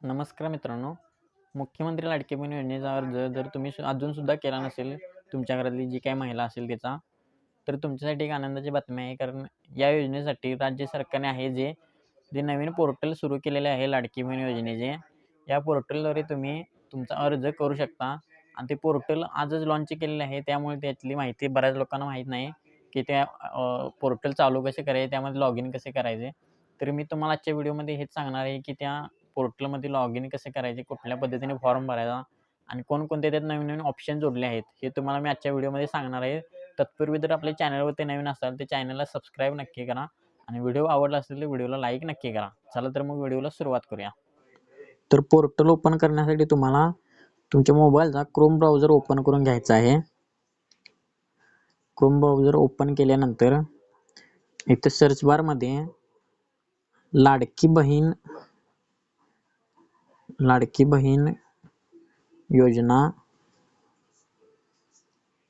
नमस्कार मित्रांनो. मुख्यमंत्री लाडके बहीण योजनेचा अर्ज जर तुम्ही सु- अजूनसुद्धा केला नसेल तुमच्या घरातली जी काही महिला असेल त्याचा तर तुमच्यासाठी एक आनंदाची बातमी आहे. कारण या योजनेसाठी राज्य सरकारने आहे जे जे नवीन पोर्टल सुरू केलेले आहे लाडकी बहीण योजनेचे. या पोर्टलद्वारे तुम्ही तुमचा अर्ज करू शकता. आणि ते पोर्टल आजच लॉन्च केलेले आहे. त्यामुळे त्यातली माहिती बऱ्याच लोकांना माहीत नाही की त्या पोर्टल चालू कसे करायचे त्यामध्ये लॉग इन कसे करायचे. तर मी तुम्हाला आजच्या व्हिडिओमध्ये हेच सांगणार आहे की त्या पोर्टलमध्ये लॉग इन कसे करायचे कुठल्या पद्धतीने फॉर्म भरायचा आणि कोणकोणते त्यात नवीन नवीन ऑप्शन जोडले आहेत हे तुम्हाला मी आजच्या व्हिडिओमध्ये सांगणार आहे. तत्पूर्वी जर आपल्या चॅनलवरती नवीन असाल तर चॅनलला सबस्क्राईब नक्की करा आणि व्हिडिओ आवडला असेल तर व्हिडिओला लाईक नक्की करा. चला तर मग व्हिडिओला सुरुवात करूया. तर पोर्टल ओपन करण्यासाठी तुम्हाला तुमच्या मोबाईलचा क्रोम ब्राउझर ओपन करून घ्यायचा आहे. क्रोम ब्राउझर ओपन केल्यानंतर इथं सर्च बारमध्ये लाडकी बहीण लाडकी Bahin Yojana.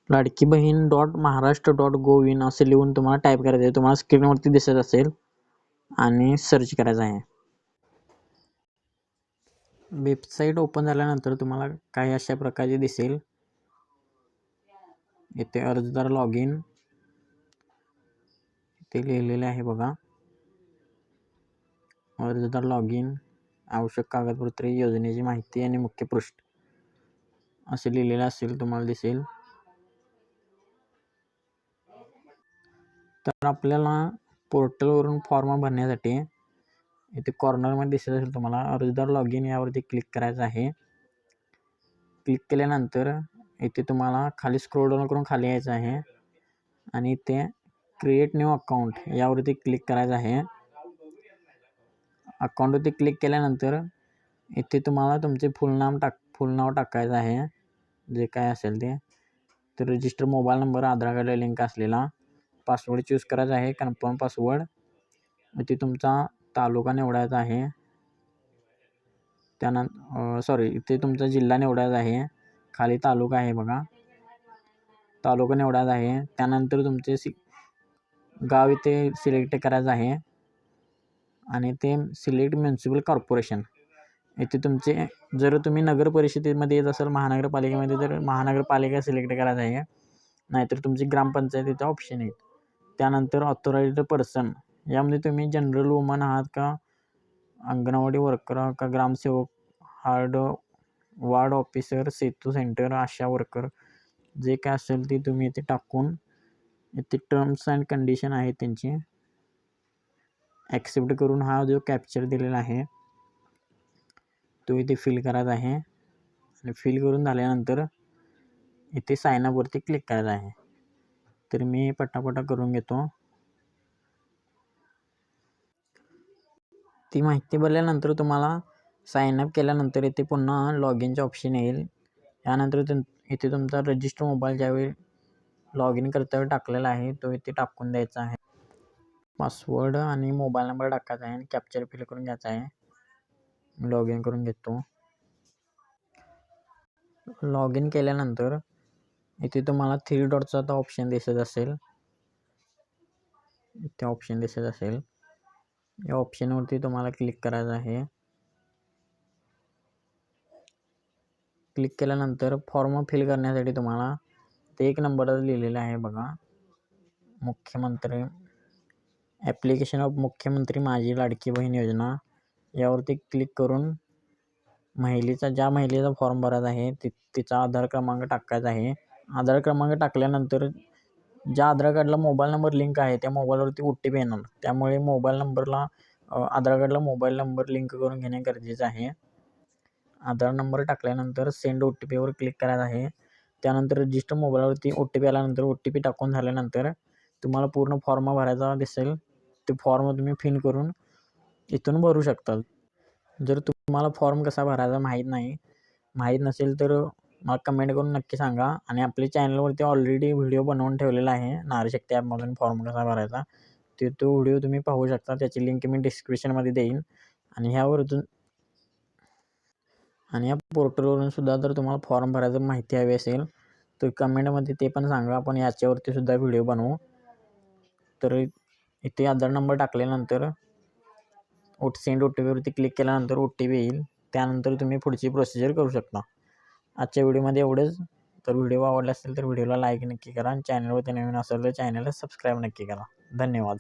Ladki Bahin dot Maharashtra dot gov in असे लिहून तुम्हाला टाईप करायचं आहे. तुम्हाला स्क्रीनवरती दिसत असेल आणि सर्च करायचं आहे. वेबसाईट ओपन झाल्यानंतर तुम्हाला काही अशा प्रकारचे दिसेल. इथे अर्जदार लॉग इन ते लिहिलेले आहे बघा. अर्जदार लॉग इन आवश्यक कागदपत्रे योजनेची माहिती आणि मुख्य पृष्ठ. असे लिहिलेलं असेल तुम्हाला दिसेल. तर आपल्याला पोर्टलवरून फॉर्म भरण्यासाठी इथे कॉर्नरमध्ये दिसत असेल तुम्हाला अर्जदार लॉग इन यावरती क्लिक करायचं आहे. क्लिक केल्यानंतर इथे तुम्हाला खाली स्क्रोल करून खाली यायचं आहे. आणि इथे क्रिएट न्यू अकाउंट यावरती क्लिक करायचं आहे. अकाउंटवरती क्लिक केल्यानंतर इथे तुम्हाला तुमचे फुल नाम टाक फुल नाव टाकायचं आहे. जे काय असेल ते. तर रजिस्टर मोबाईल नंबर आधार कार्डला लिंक असलेला पासवर्ड चूज़ करायचा आहे. कन्फर्म पासवर्ड इथे तुमचा तालुका निवडायचा आहे. त्यानंतर सॉरी इथे तुमचा जिल्हा निवडायचा आहे. खाली तालुका आहे बघा. तालुका निवडायचा आहे. त्यानंतर तुमचे सि, गाव इथे सिलेक्ट करायचं आहे. आणि ते सिलेक्ट म्युन्सिपल कॉर्पोरेशन. येथे तुमचे जर तुम्ही नगर परिषदेमध्ये येत असाल महानगरपालिकेमध्ये तर महानगरपालिका सिलेक्ट करायचं आहे. नाहीतर तुमची ग्रामपंचायतीचा ऑप्शन येईल त्यानंतर ऑथोराइज्ड पर्सन यामध्ये तुम्ही जनरल वुमन आहात का? अंगणवाडी वर्कर आहात का? ग्रामसेवक hard ward officer Setu centre Asha worker जे काय असेल ते तुम्ही इथे टाकून इथे टर्म्स अँड कंडिशन आहेत त्यांची. ॲक्सेप्ट करून हा जो कॅप्चर दिलेला आहे तो इथे फिल करायचा आहे. आणि फिल करून झाल्यानंतर इथे सायनअपवरती क्लिक करायचं आहे. तर मी पटापटा करून घेतो. ती माहिती भरल्यानंतर तुम्हाला सायनअप केल्यानंतर इथे पुन्हा लॉग इनचे ऑप्शन येईल. त्यानंतर तुम इथे तुमचा रजिस्टर मोबाईल ज्यावेळी लॉग इन करतावेळी टाकलेला आहे तो इथे टाकून द्यायचा आहे. पासवर्ड आणि मोबाईल नंबर टाकायचा आहे आणि कॅप्चर फिल करून घ्यायचा आहे. लॉग इन करून घेतो. लॉग इन केल्यानंतर इथे तुम्हाला थ्री डॉटचा आता ऑप्शन दिसत असेल. इथे ऑप्शन दिसत असेल. या ऑप्शनवरती तुम्हाला क्लिक करायचं आहे. क्लिक केल्यानंतर फॉर्म फिल करण्यासाठी तुम्हाला ते एक नंबर लिहिलेला आहे बघा. मुख्यमंत्री ॲप्लिकेशन ऑफ मुख्यमंत्री माझी लाडकी बहीण योजना यावरती क्लिक करून महिलेचा ज्या महिलेचा फॉर्म भरायचा आहे ति तिचा आधार क्रमांक टाकायचा आहे. आधार क्रमांक टाकल्यानंतर ज्या आधार कार्डला मोबाईल नंबर लिंक आहे त्या मोबाईलवरती ओ टी पी येणार. त्यामुळे मोबाईल नंबरला आधार कार्डला मोबाईल नंबर लिंक करून घेणे गरजेचं आहे. आधार नंबर टाकल्यानंतर सेंड ओ टी पीवर क्लिक करायचं आहे. त्यानंतर रजिस्टर मोबाईलवरती ओ टी पी आल्यानंतर ओ टी पी टाकून झाल्यानंतर तुम्हाला पूर्ण फॉर्म भरायचा दिसेल. ते फॉर्म तुम्ही फिल करून इथून भरू शकता जर तुम्हाला फॉर्म कसा भरायचा माहीत नाही माहीत नसेल तर मला कमेंट करून नक्की सांगा. आणि आपल्या चॅनलवरती ऑलरेडी व्हिडिओ बनवून ठेवलेला आहे नारीशक्ती ॲपमधून फॉर्म कसा भरायचा ते तो व्हिडिओ तुम्ही पाहू शकता. त्याची लिंक मी डिस्क्रिप्शनमध्ये देईन. आणि ह्यावरून आणि या पोर्टलवरून सुद्धा जर तुम्हाला फॉर्म भरायचं माहिती हवी असेल तर कमेंटमध्ये ते पण सांगा. आपण याच्यावरती सुद्धा व्हिडिओ बनवू. तर इथे आधार नंबर टाकल्यानंतर ओ सेंड ओ टी पीवरती क्लिक केल्यानंतर ओ टी पी येईल. त्यानंतर तुम्ही पुढची प्रोसिजर करू शकता. आजच्या व्हिडिओमध्ये एवढंच. तर व्हिडिओ आवडला असेल तर व्हिडिओला लाईक नक्की करा. आणि चॅनलवरती नवीन असेल तर चॅनलला सबस्क्राईब नक्की करा. धन्यवाद.